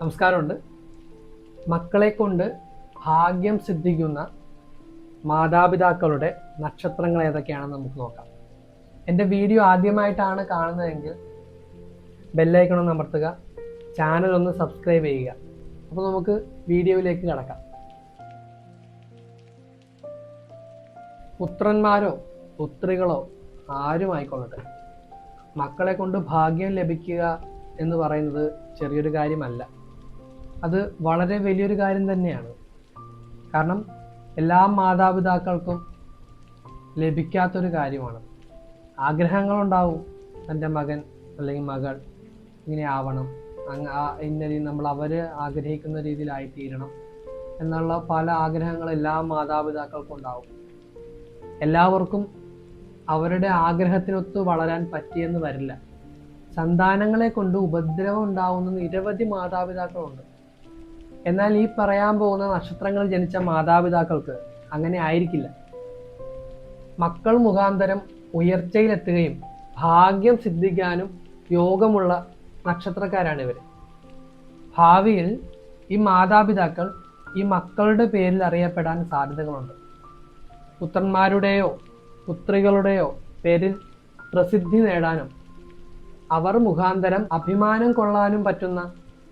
നമസ്കാരമുണ്ട്. മക്കളെ കൊണ്ട് ഭാഗ്യം സിദ്ധിക്കുന്ന മാതാപിതാക്കളുടെ നക്ഷത്രങ്ങൾ ഏതൊക്കെയാണെന്ന് നമുക്ക് നോക്കാം. എന്റെ വീഡിയോ ആദ്യമായിട്ടാണ് കാണുന്നതെങ്കിൽ ബെല്ലൈക്കണം ഒന്ന് അമർത്തുക ചാനൽ ഒന്ന് സബ്സ്ക്രൈബ് ചെയ്യുക. അപ്പോൾ നമുക്ക് വീഡിയോയിലേക്ക് കടക്കാം. പുത്രന്മാരോ പുത്രികളോ ആരും ആയിക്കൊള്ളട്ടെ മക്കളെ കൊണ്ട് ഭാഗ്യം ലഭിക്കുക എന്ന് പറയുന്നത് ചെറിയൊരു കാര്യമല്ല. അത് വളരെ വലിയൊരു കാര്യം തന്നെയാണ്. കാരണം എല്ലാ മാതാപിതാക്കൾക്കും ലഭിക്കാത്തൊരു കാര്യമാണ്. ആഗ്രഹങ്ങളുണ്ടാവും. തന്റെ മകൻ അല്ലെങ്കിൽ മകൾ ഇങ്ങനെ ആവണം. അങ്ങ് ഇന്ന രീതി നമ്മൾ അവർ ആഗ്രഹിക്കുന്ന രീതിയിലായിത്തീരണം എന്നുള്ള പല ആഗ്രഹങ്ങൾ എല്ലാ മാതാപിതാക്കൾക്കും ഉണ്ടാവും എല്ലാവർക്കും അവരുടെ ആഗ്രഹത്തിനൊത്ത് വളരാൻ പറ്റിയെന്ന് വരില്ല. സന്താനങ്ങളെ കൊണ്ട് ഉപദ്രവം ഉണ്ടാവുന്ന നിരവധി മാതാപിതാക്കളുണ്ട്. എന്നാൽ ഈ പറയാൻ പോകുന്ന നക്ഷത്രങ്ങൾ ജനിച്ച മാതാപിതാക്കൾക്ക് അങ്ങനെ ആയിരിക്കില്ല. മക്കൾ മുഖാന്തരം ഉയർച്ചയിലെത്തുകയും ഭാഗ്യം സിദ്ധിക്കാനും യോഗമുള്ള നക്ഷത്രക്കാരാണ് ഇവർ ഭാവിയിൽ ഈ മാതാപിതാക്കൾ ഈ മക്കളുടെ പേരിൽ അറിയപ്പെടാൻ സാധ്യതകളുണ്ട്. പുത്രന്മാരുടെയോ പുത്രികളുടെയോ പേരിൽ പ്രസിദ്ധി നേടാനും അവർ മുഖാന്തരം അഭിമാനം കൊള്ളാനും പറ്റുന്ന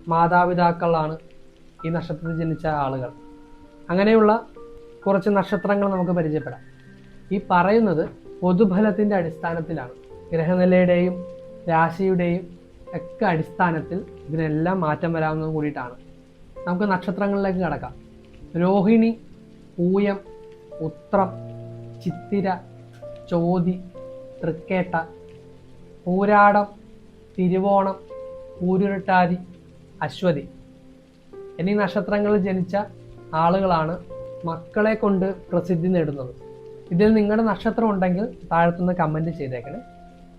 മാതാപിതാക്കളാണ് ഈ നക്ഷത്രത്തിൽ ജനിച്ച ആളുകൾ. അങ്ങനെയുള്ള കുറച്ച് നക്ഷത്രങ്ങൾ നമുക്ക് പരിചയപ്പെടാം. ഈ പറയുന്നത് പൊതുഫലത്തിന്റെ അടിസ്ഥാനത്തിലാണ്. ഗ്രഹനിലയുടെയും രാശിയുടെയും ഒക്കെ അടിസ്ഥാനത്തിൽ ഇതിനെല്ലാം മാറ്റം വരാവുന്നതും കൂടിയിട്ടാണ്. നമുക്ക് നക്ഷത്രങ്ങളിലേക്ക് കടക്കാം. രോഹിണി പൂയം ഉത്രം ചിത്തിര ചോതി തൃക്കേട്ട പൂരാടം തിരുവോണം പൂരുരുട്ടാതി അശ്വതി. എന്നീ നക്ഷത്രങ്ങളിൽ ജനിച്ച ആളുകളാണ് മക്കളെ കൊണ്ട് പ്രസിദ്ധി നേടുന്നത്. ഇതിൽ നിങ്ങളുടെ നക്ഷത്രം ഉണ്ടെങ്കിൽ താഴത്തുനിന്ന് കമന്റ് ചെയ്തേക്കണേ.